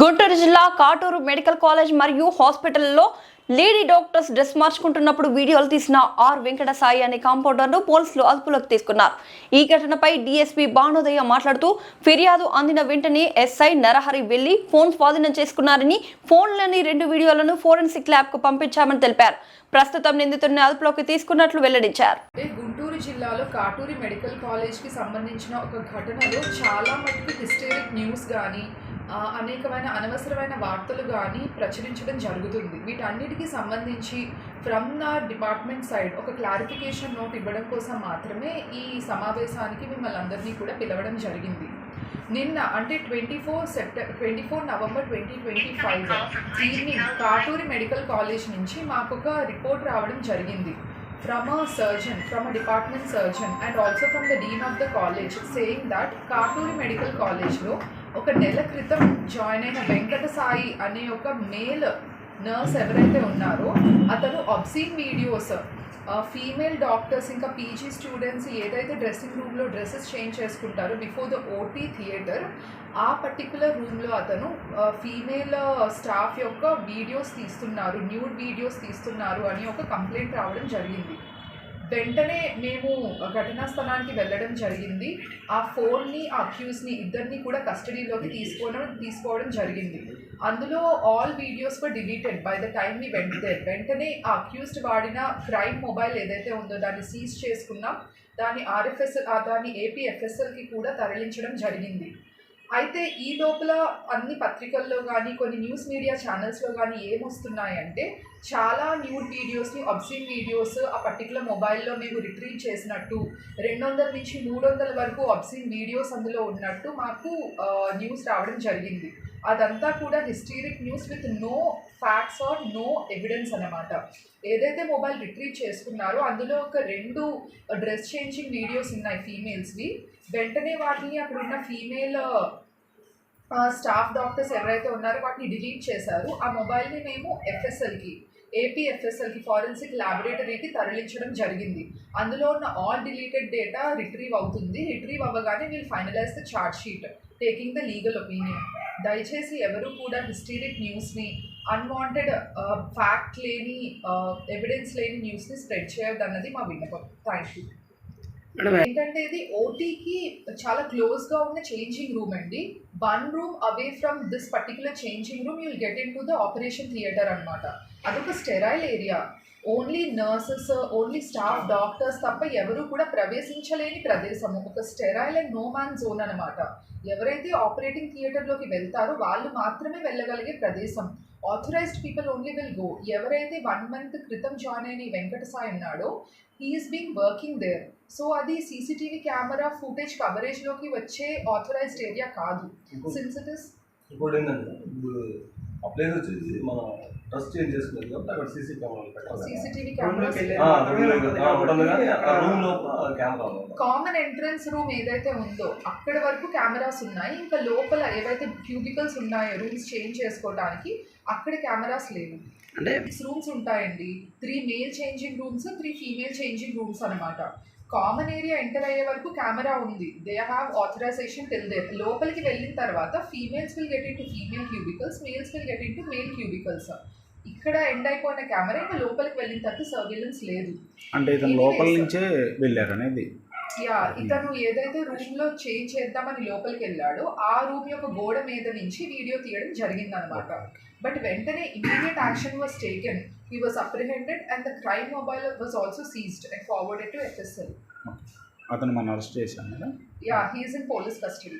గుంటూరు జిల్లా Katuru medical college మరియు హాస్పిటల్లో లేడీ డాక్టర్స్ డ్రెస్ మార్చుకుంటున్నప్పుడు వీడియోలు తీసిన ఆర్ వెంకట సాయి అనే కాంపౌండర్ను పోలీసులు అదుపులోకి తీసుకున్నారు. ఈ ఘటనపై డీఎస్పీ భానుదయ్య మాట్లాడుతూ ఫిర్యాదు అందిన వెంటనే ఎస్ఐ నరహరి వెళ్ళి ఫోన్ స్వాధీనం చేసుకున్నారని ఫోన్లోని రెండు వీడియోలను ఫోరెన్సిక్ ల్యాబ్కు పంపించామని తెలిపారు. ప్రస్తుతం నిందితుడిని అదుపులోకి తీసుకున్నట్లు వెల్లడించారు. గుంటూరు జిల్లాలో కాటూరి మెడికల్ కాలేజ్కి సంబంధించిన ఒక ఘటనలో చాలా మటుకు హిస్టరిక్ న్యూస్ కానీ అనేకమైన అనవసరమైన వార్తలు కానీ ప్రచురించడం జరుగుతుంది. వీటన్నిటికీ సంబంధించి ఫ్రమ్ నా డిపార్ట్మెంట్ సైడ్ ఒక క్లారిఫికేషన్ నోట్ ఇవ్వడం కోసం మాత్రమే ఈ సమావేశానికి మిమ్మల్ని అందరినీ కూడా పిలవడం జరిగింది. నిన్న అంటే twenty four September twenty four November twenty twenty five evening Katuri medical college నుంచి మాకు ఒక రిపోర్ట్ రావడం జరిగింది. From a surgeon from a department surgeon and also from the dean of the college saying that Katuri medical కాలేజ్లో ఒక నెల క్రితం join అయిన వెంకట సాయి అనే ఒక మేల్ నర్స్ ఎవరైతే ఉన్నారో అతను అబ్సీన్ వీడియోస్ ఫీమేల్ డాక్టర్స్ ఇంకా పీజీ స్టూడెంట్స్ ఏదైతే డ్రెస్సింగ్ రూమ్లో డ్రెస్సెస్ చేంజ్ చేసుకుంటారో బిఫోర్ ద ఓటీ థియేటర్ ఆ పర్టికులర్ రూమ్లో అతను ఫీమేల్ స్టాఫ్ యొక్క వీడియోస్ తీస్తున్నారు న్యూడ్ వీడియోస్ తీస్తున్నారు అని ఒక కంప్లైంట్ రావడం జరిగింది. వెంటనే మేము ఘటనా స్థలానికి వెళ్ళడం జరిగింది. ఆ ఫోన్ని ఆ అక్యూస్ని ఇద్దరిని కూడా కస్టడీలోకి తీసుకోవడం తీసుకోవడం జరిగింది. అందులో all videos were deleted by the time we వెంట వెంటనే ఆ అక్యూస్డ్ వాడిన క్రైమ్ మొబైల్ ఏదైతే ఉందో దాన్ని సీజ్ చేసుకున్నాం. దాన్ని ఆర్ఎఫ్ఎస్ఎల్ దాన్ని ఏపీఎఫ్ఎస్ఎల్కి కూడా తరలించడం జరిగింది. అయితే ఈ లోపల అన్ని పత్రికల్లో కానీ కొన్ని న్యూస్ మీడియా ఛానల్స్లో కానీ ఏమొస్తున్నాయంటే చాలా న్యూడ్ వీడియోస్ని అబ్సీన్ వీడియోస్ ఆ పర్టికులర్ మొబైల్లో మేము రిట్రీవ్ చేసినట్టు రెండు వందల నుంచి మూడు వందల వరకు అబ్సీన్ వీడియోస్ అందులో ఉన్నట్టు మాకు న్యూస్ రావడం జరిగింది. అదంతా కూడా hysteric news with no facts or no evidence అనమాట ఏదైతే మొబైల్ రిట్రీవ్ చేసుకున్నారో అందులో ఒక రెండు డ్రెస్ చేంజింగ్ వీడియోస్ ఉన్నాయి ఫీమేల్స్వి వెంటనే వాటిని అక్కడ ఉన్న ఫీమేల్ స్టాఫ్ డాక్టర్స్ ఎవరైతే ఉన్నారో వాటిని డిలీట్ చేశారు. ఆ మొబైల్ని మేము ఎఫ్ఎస్ఎల్కి ఏపీ ఎఫ్ఎస్ఎల్కి ఫారెన్సిక్ ల్యాబొరేటరీకి తరలించడం జరిగింది. అందులో ఉన్న ఆల్ డిలీటెడ్ డేటా రిట్రీవ్ అవుతుంది. రిట్రీవ్ అవ్వగానే we'll finalise the charge sheet taking the legal opinion. దయచేసి ఎవరు కూడా హిస్టీరిక్ న్యూస్ని అన్వాంటెడ్ ఫ్యాక్ట్ లేని ఎవిడెన్స్ లేని న్యూస్ని స్ప్రెడ్ చేయొద్దు మా విన్నపం. థ్యాంక్ యూ ఏంటంటే ఇది ఓటీకి చాలా క్లోజ్గా ఉన్న చేంజింగ్ రూమ్ అండి. One room away from this particular changing room you'll get into the operation theatre అనమాట అదొక sterile area only nurses only staff doctors తప్ప ఎవరు కూడా ప్రవేశించలేని ప్రదేశం ఒక sterile and no man zone అనమాట ఎవరైతే ఆపరేటింగ్ థియేటర్లోకి వెళ్తారో వాళ్ళు మాత్రమే వెళ్ళగలిగే ప్రదేశం. Authorised people only will go ఎవరైతే వన్ మంత్ క్రితం జాయిన్ అయిన వెంకట సాయి ఉన్నాడో he's been working there so అది సీసీటీవీ కెమెరా ఫుటేజ్ కవరేజ్లోకి వచ్చే ఆథరైజ్డ్ ఏరియా కాదు. సిన్స్ ఇట్ ఇస్ ఇంకోటి ఏంటంటే ఇప్పుడు ఆ ప్లేస్ వచ్చేసి మన ట్రస్ట్ చేంజ్ చేసుకునేది కాబట్టి అక్కడ సీసీ కెమెరాలు. కామన్ ఎంట్రన్స్ రూమ్ ఏదైతే ఉందో అక్కడ వరకు కెమెరాస్ ఉన్నాయి. ఇంకా లోపల ఏవైతే క్యూబికల్స్ ఉన్నాయో రూమ్స్ చేంజ్ చేసుకోవడానికి అక్కడ కెమెరాస్ లేవు. అంటే సిక్స్ రూమ్స్ ఉంటాయండి. Three male changing rooms three female changing rooms అనమాట కామన్ ఏరియా ఎంటర్ అయ్యే వరకు కెమెరా ఉంది. They have authorisation till there లోపలికి వెళ్ళిన తర్వాత females will get into female cubicles males will get into male cubicles ఇక్కడ end అయిపోయిన కెమెరా ఇంకా లోపలికి వెళ్ళిన తర్వాత సర్వేలెన్స్ లేదు. అంటే ఇతను లోపల నుంచే వెళ్ళారు అనేది. యా ఇతను ఏదైతే రూమ్లో చేంజ్ చేద్దామని లోపలికి వెళ్ళాడో ఆ రూమ్ యొక్క గోడ మీద నుంచి వీడియో తీయడం జరిగిందనమాట బట్ వెంటనే immediate action was taken he was apprehended and the crime mobile was also seized and forwarded to FSL అతను మనం అరెస్ట్ చేశాం కదా yeah he's in police custody